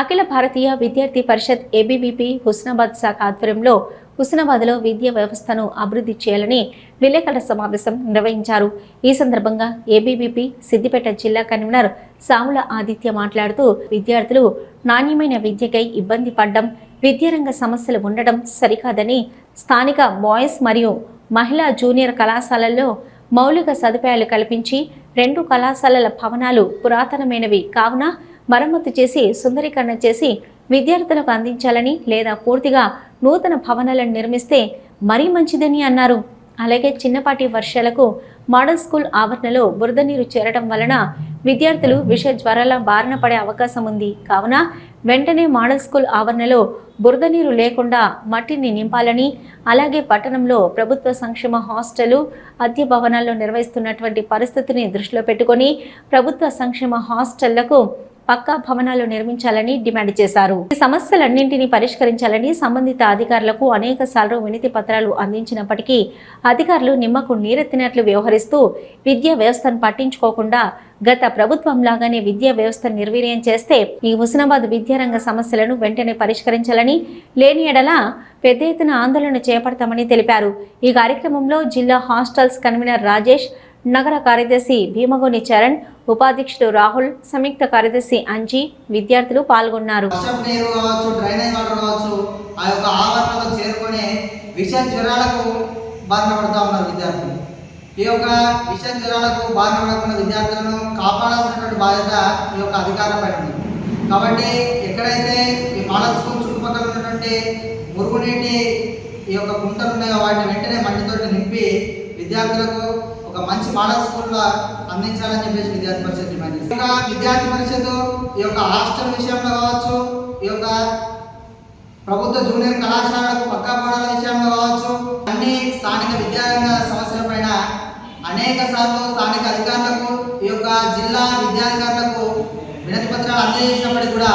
అఖిల భారతీయ విద్యార్థి పరిషత్ ఏబీవీపీ హుస్నాబాద్ శాఖ ఆధ్వర్యంలో హుస్నాబాద్లో విద్యా వ్యవస్థను అభివృద్ధి చేయాలని విలేకరుల సమావేశం నిర్వహించారు. ఈ సందర్భంగా ఏబీవీపీ సిద్దిపేట జిల్లా కన్వీనర్ సాముల ఆదిత్య మాట్లాడుతూ విద్యార్థులు నాణ్యమైన విద్యకై ఇబ్బంది పడ్డం విద్యారంగ సమస్యలు ఉండడం సరికాదని స్థానిక బాయ్స్ మరియు మహిళా జూనియర్ కళాశాలల్లో మౌలిక సదుపాయాలు కల్పించి రెండు కళాశాలల భవనాలు పురాతనమైనవి కావున మరమ్మతు చేసి సుందరీకరణ చేసి విద్యార్థులకు అందించాలని లేదా పూర్తిగా నూతన భవనాలను నిర్మిస్తే మరీ మంచిదని అన్నారు. అలాగే చిన్నపాటి వర్షాలకు మోడల్ స్కూల్ ఆవరణలో బురద నీరు చేరడం వలన విద్యార్థులు విష జ్వరాల బారిన పడే అవకాశం ఉంది. కావున వెంటనే మోడల్ స్కూల్ ఆవరణలో బురద నీరు లేకుండా మట్టిని నింపాలని అలాగే పట్టణంలో ప్రభుత్వ సంక్షేమ హాస్టలు అద్దె భవనాల్లో నిర్వహిస్తున్నటువంటి పరిస్థితిని దృష్టిలో పెట్టుకొని ప్రభుత్వ సంక్షేమ హాస్టళ్ళకు పక్కా భవనాలు నిర్మించాలని డిమాండ్ చేశారు. ఈ సమస్యలన్నింటినీ పరిష్కరించాలని సంబంధిత అధికారులకు అనేక సార్లు వినతి పత్రాలు అందించినప్పటికీ అధికారులు నిమ్మకు నీరెత్తినట్లు వ్యవహరిస్తూ విద్యా వ్యవస్థను పట్టించుకోకుండా గత ప్రభుత్వం లాగానే విద్యా వ్యవస్థను నిర్వీర్యం చేస్తే ఈ హుస్నాబాద్ విద్యారంగ సమస్యలను వెంటనే పరిష్కరించాలని లేని ఎడల పెద్ద ఎత్తున ఆందోళన చేపడతామని తెలిపారు. ఈ కార్యక్రమంలో జిల్లా హాస్టల్స్ కన్వీనర్ రాజేష్ నగర కార్యదర్శి భీమగోని చరణ్ ఉపాధ్యక్షుడు రాహుల్ సంయుక్త కార్యదర్శి అంజీ విద్యార్థులు పాల్గొన్నారు. డ్రైనేజ్ ఆ యొక్క ఆవరణలో విద్యార్థులు. ఈ యొక్క విష జ్వరాలకు బారిన విద్యార్థులను కాపాడాల్సినటువంటి బాధ్యత ఈ యొక్క అధికారులపై ఉంది. కాబట్టి ఎక్కడైతే ఈ మోడల్ స్కూల్ చుట్టుపక్కల ఉన్నటువంటి మురుగునీటి ఈ యొక్క గుంటలు ఉన్నాయో వాటిని వెంటనే మట్టితోటి నింపి విద్యార్థులకు ఒక మంచి మోడల్ స్కూల్లో అందించాలని చెప్పేసి విద్యార్థి పరిషత్ డిమాండ్ చేస్తుంది. ఈ యొక్క విద్యార్థి పరిషత్ ఈ యొక్క హాస్టల్ విషయంలో కావచ్చు ఈ యొక్క ప్రభుత్వ జూనియర్ కళాశాలకు పక్కా మోడల్ విషయంలో కావచ్చు అన్ని స్థానిక విద్యారంగ సమస్యల పైన అనేక సార్లు స్థానిక అధికారులకు ఈ యొక్క జిల్లా విద్యాధికారులకు వినతి పత్రాలు అందజేసినప్పటికీ కూడా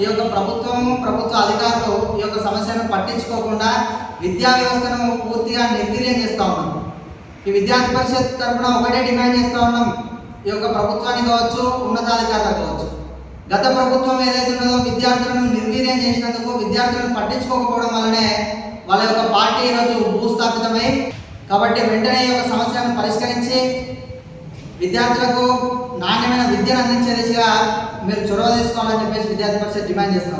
ఈ యొక్క ప్రభుత్వం ప్రభుత్వ అధికారులు ఈ యొక్క సమస్యను పట్టించుకోకుండా విద్యా వ్యవస్థను పూర్తిగా నిర్వీర్యం చేస్తూ ఉన్నారు. ఈ విద్యార్థి పరిషత్ తరఫున ఒకటే డిమాండ్ చేస్తూ ఉన్నాం. ఈ యొక్క ప్రభుత్వానికి కావచ్చు ఉన్నతాధికారులకు కావచ్చు. గత ప్రభుత్వం ఏదైతే ఉన్నదో విద్యార్థులను నిర్వీర్యం చేసినందుకు విద్యార్థులను పట్టించుకోకపోవడం వల్లనే వాళ్ళ యొక్క పార్టీ ఈరోజు భూస్థాపితమై కాబట్టి వెంటనే ఈ యొక్క సమస్యలను పరిష్కరించి విద్యార్థులకు నాణ్యమైన విద్యను అందించే దిశగా మీరు చొరవ తీసుకోవాలని చెప్పేసి విద్యార్థి పరిషత్ డిమాండ్ చేస్తాం